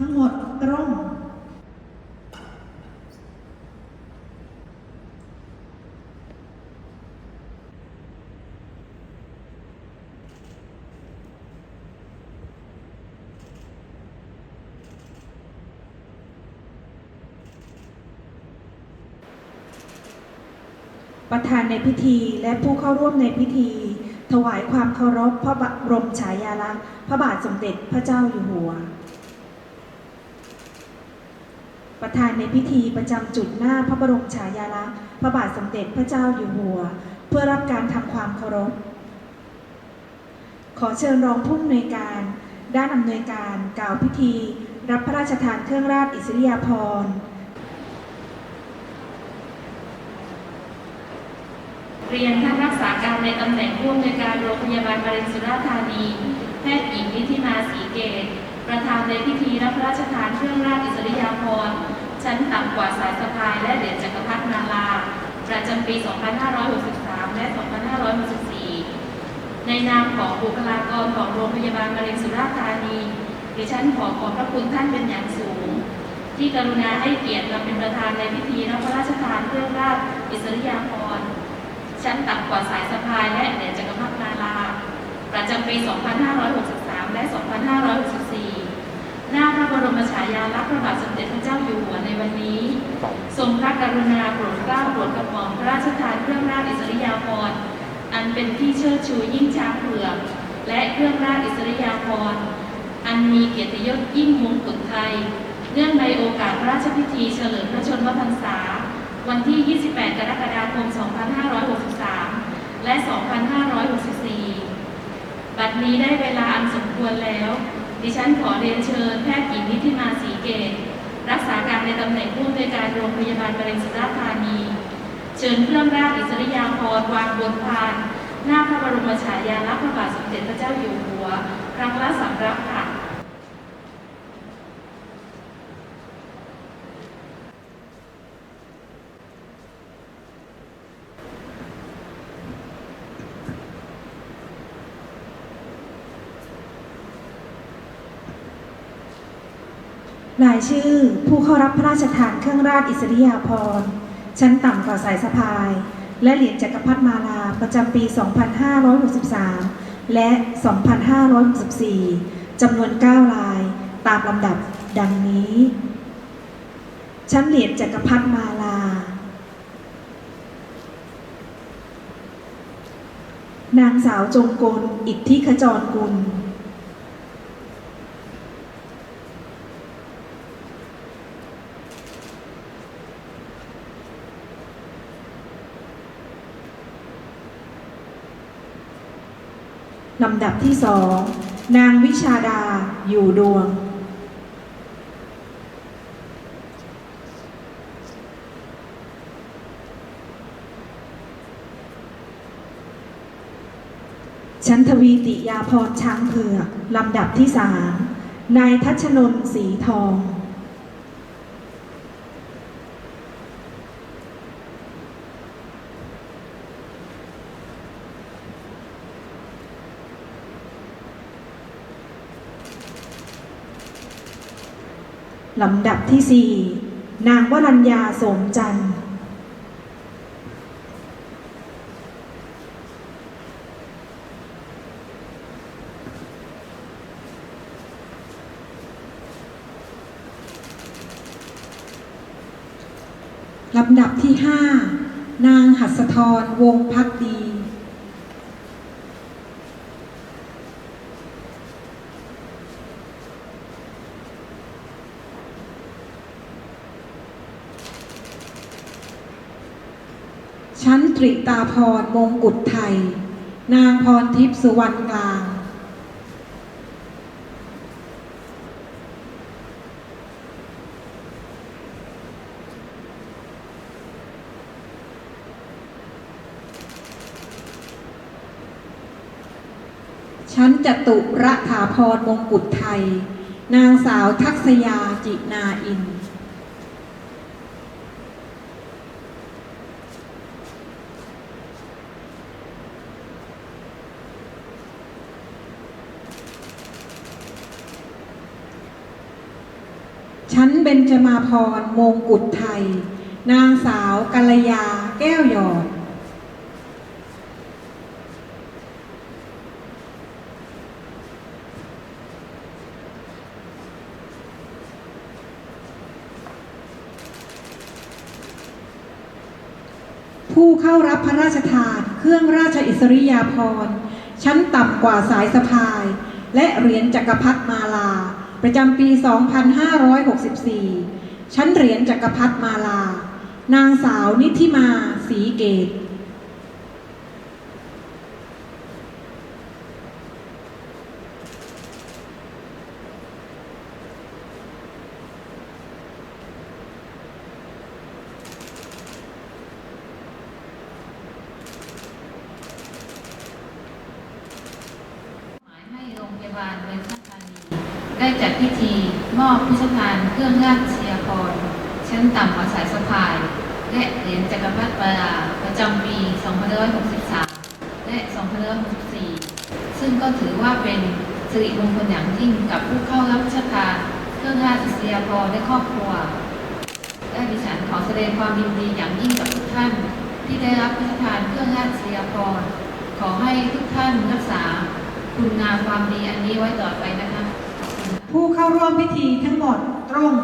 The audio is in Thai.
ร่มดตรง ประธานในพิธีและผู้เข้าร่วมในพิธี ถวายความเคารพพระบรมฉายาลักษณ์พระบาทสมเด็จพระเจ้าอยู่หัว ประธานในพิธีประจำจุดหน้าพระบรมฉายาลักษณ์พระบาทสมเด็จพระเจ้าอยู่หัว เพื่อรับการทำความเคารพ ขอเชิญรองผู้อำนวยการ ด้านอำนวยการกล่าวพิธี รับพระราชทานเครื่องราชอิสริยาภรณ์เรียนท่านรักษาการในตำแหน่งผู้อำนวยการโรงพยาบาลมะเร็งสุราษฎร์ธานี แพทย์หญิงนิธิมาศรีเกต ประธานในพิธีรับพระราชทานเครื่องราชอิสริยาภรณ์ชั้นต่ำกว่าสายสะพายและเหรียญจักรพรรดินาราประจำปี 2563 และ 2564 ในนามของบุคลากรของโรงพยาบาลมะเร็งสุราษฎร์ธานีดิฉันขอขอบพระคุณท่านเป็นอย่างสูง ที่กรุณาให้เกียรติมาเป็นประธานในพิธีรับพระราชทานเครื่องราชอิสริยาภรณ์ชั้นต่ำกว่าสายสะพายและเหรียญจักรพรรดินาราประจำปี 2563 และ 2564 หน้าพระบรมฉายาลักษณ์พระบาทสมเด็จพระเจ้าอยู่หัวในวันนี้ ทรงพระกรุณาโปรดเกล้าโปรดกระหม่อมพระราชทานเครื่องราชอิสริยาภรณ์อันเป็นที่เชิดชูยิ่งช้างเผือกและเครื่องราชอิสริยาภรณ์อันมีเกียรติยศยิ่งมงกุฎไทย เนื่องในโอกาสพระราชพิธีเฉลิมพระชนมพรรษา วันที่ 28 กรกฎาคม 2563 และ 2564 นี้ได้เวลาอันสมควรแล้ว ดิฉันขอเรียนเชิญแพทย์หญิงนิธิมาศีเกต รักษาการในตำแหน่งผู้อำนวยการโรงพยาบาลมะเร็งสุราษฎร์ธานี เชิญเครื่องราชอิสริยาภรณ์วางบนพาน หน้าพระบรมฉายาลักษณ์พระบาทสมเด็จพระเจ้าอยู่หัว ครั้งละสำรับค่ะ รายชื่อผู้เข้ารับพระราชทานเครื่องราชอิสริยาภรณ์ชั้นต่ำกว่าสายสะพาย และเหรียญจักรพรรดิมาลาประจำปี 2563 และ 2564 จำนวน9ลายตามลำดับดังนี้ ชั้นเหรียญจักรพรรดิมาลา นางสาวจงกล อิทธิขจรกุล ลำดับที่สองนางวิชาดาอยู่ดวง ชันทวีติยาพรช้างเผือกลำดับที่สามนายทัชนน์สีทอง ลำดับที่สี่นางวรัญญาสมจันทร์ลำดับที่ห้านางหัสธรวงศพักดี ชั้นตริตาพรมงกุฎไทย นางพรทิพย์สุวรรณกลาง ชั้นจตุระถาพรมงกุฎไทย นางสาวทักษยาจินาอิน ฉันเบญจมาพรมงกุฎไทย นางสาวกัลยาแก้วหยอดผู้เข้ารับพระราชทาน เครื่องราชอิสริยาภรณ์ชั้นต่ำกว่าสายสะพาย และเหรียญจักรพรรดิมาลา ประจำปี 2564 ชั้นเหรียญจักรพรรดิมาลา นางสาวนิธิมาศรีเกตหมายให้โรงพยาบาลเวชธานีได้จัด พิธีมอบพิธภัณฑ์เครื่องราชยาภรณ์ชั้นต่ำกว่าสายสะพาย และเหรียญจักรพรรดิปราประจำปี2563 และ 2564 ซึ่งก็ถือว่าเป็นสิริมงคลอย่างยิ่งกับผู้เข้ารับราชการเครื่องราชอิสริยาภรณ์และครอบครัวและดิฉันขอแสดงความยินดีอย่างยิ่งกับทุกท่าน ที่ได้รับพระราชทานเครื่องราชอิสริยาภรณ์ขอให้ทุกท่านรักษาคุณงามความดีอันนี้ไว้ต่อไปนะคะ ผู้เข้าร่วมพิธีทั้งหมดตรง